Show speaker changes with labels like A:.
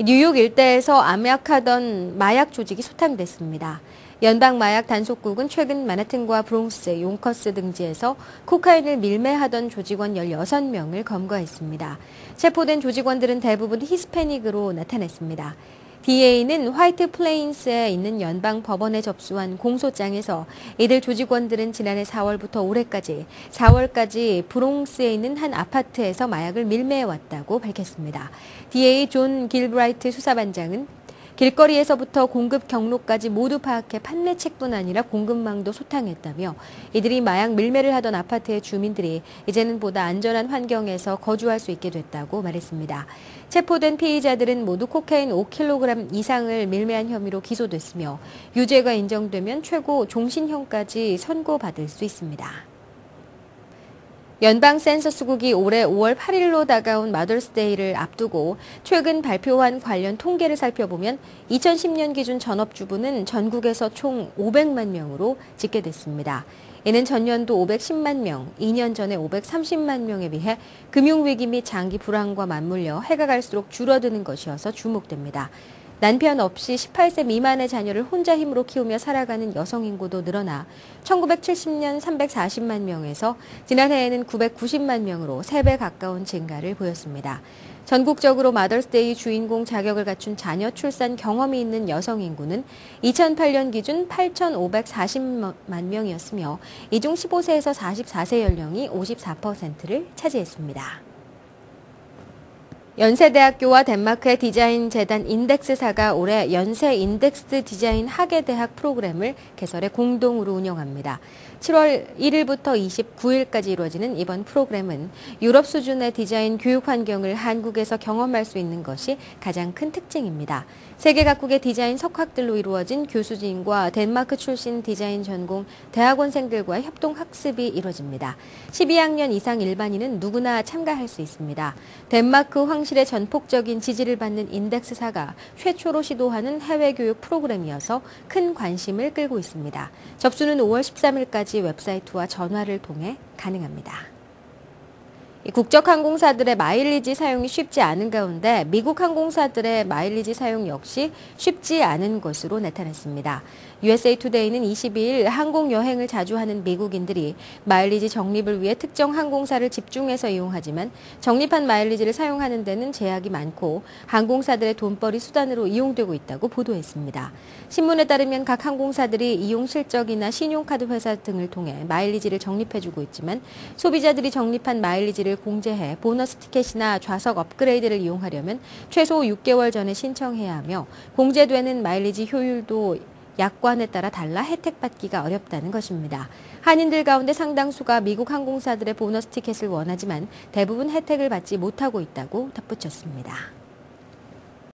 A: 뉴욕 일대에서 암약하던 마약 조직이 소탕됐습니다. 연방 마약 단속국은 최근 마나튼과 브롱스, 용커스 등지에서 코카인을 밀매하던 조직원 16명을 검거했습니다. 체포된 조직원들은 대부분 히스패닉으로 나타났습니다. DA는 화이트 플레인스에 있는 연방 법원에 접수한 공소장에서 이들 조직원들은 지난해 4월부터 올해까지 4월까지 브롱스에 있는 한 아파트에서 마약을 밀매해 왔다고 밝혔습니다. DA 존 길브라이트 수사반장은 길거리에서부터 공급 경로까지 모두 파악해 판매책뿐 아니라 공급망도 소탕했다며 이들이 마약 밀매를 하던 아파트의 주민들이 이제는 보다 안전한 환경에서 거주할 수 있게 됐다고 말했습니다. 체포된 피의자들은 모두 코카인 5kg 이상을 밀매한 혐의로 기소됐으며 유죄가 인정되면 최고 종신형까지 선고받을 수 있습니다. 연방 센서스국이 올해 5월 8일로 다가온 마더스데이를 앞두고 최근 발표한 관련 통계를 살펴보면 2010년 기준 전업주부는 전국에서 총 500만 명으로 집계됐습니다. 이는 전년도 510만 명, 2년 전에 530만 명에 비해 금융위기 및 장기 불황과 맞물려 해가 갈수록 줄어드는 것이어서 주목됩니다. 남편 없이 18세 미만의 자녀를 혼자 힘으로 키우며 살아가는 여성 인구도 늘어나 1970년 340만 명에서 지난해에는 990만 명으로 3배 가까운 증가를 보였습니다. 전국적으로 마더스데이 주인공 자격을 갖춘 자녀 출산 경험이 있는 여성 인구는 2008년 기준 8,540만 명이었으며 이 중 15세에서 44세 연령이 54%를 차지했습니다. 연세대학교와 덴마크의 디자인 재단 인덱스사가 올해 연세 인덱스 디자인 학예 대학 프로그램을 개설해 공동으로 운영합니다. 7월 1일부터 29일까지 이루어지는 이번 프로그램은 유럽 수준의 디자인 교육 환경을 한국에서 경험할 수 있는 것이 가장 큰 특징입니다. 세계 각국의 디자인 석학들로 이루어진 교수진과 덴마크 출신 디자인 전공 대학원생들과의 협동 학습이 이루어집니다. 12학년 이상 일반인은 누구나 참가할 수 있습니다. 덴마크 황 실의 전폭적인 지지를 받는 인덱스사가 최초로 시도하는 해외 교육 프로그램이어서 큰 관심을 끌고 있습니다. 접수는 5월 13일까지 웹사이트와 전화를 통해 가능합니다. 국적 항공사들의 마일리지 사용이 쉽지 않은 가운데 미국 항공사들의 마일리지 사용 역시 쉽지 않은 것으로 나타났습니다. USA 투데이는 22일 항공 여행을 자주 하는 미국인들이 마일리지 적립을 위해 특정 항공사를 집중해서 이용하지만 적립한 마일리지를 사용하는 데는 제약이 많고 항공사들의 돈벌이 수단으로 이용되고 있다고 보도했습니다. 신문에 따르면 각 항공사들이 이용 실적이나 신용카드 회사 등을 통해 마일리지를 적립해주고 있지만 소비자들이 적립한 마일리지 를 공제해 보너스 티켓이나 좌석 업그레이드를 이용하려면 최소 6개월 전에 신청해야 하며 공제되는 마일리지 효율도 약관에 따라 달라 혜택 받기가 어렵다는 것입니다. 한인들 가운데 상당수가 미국 항공사들의 보너스 티켓을 원하지만 대부분 혜택을 받지 못하고 있다고 덧붙였습니다.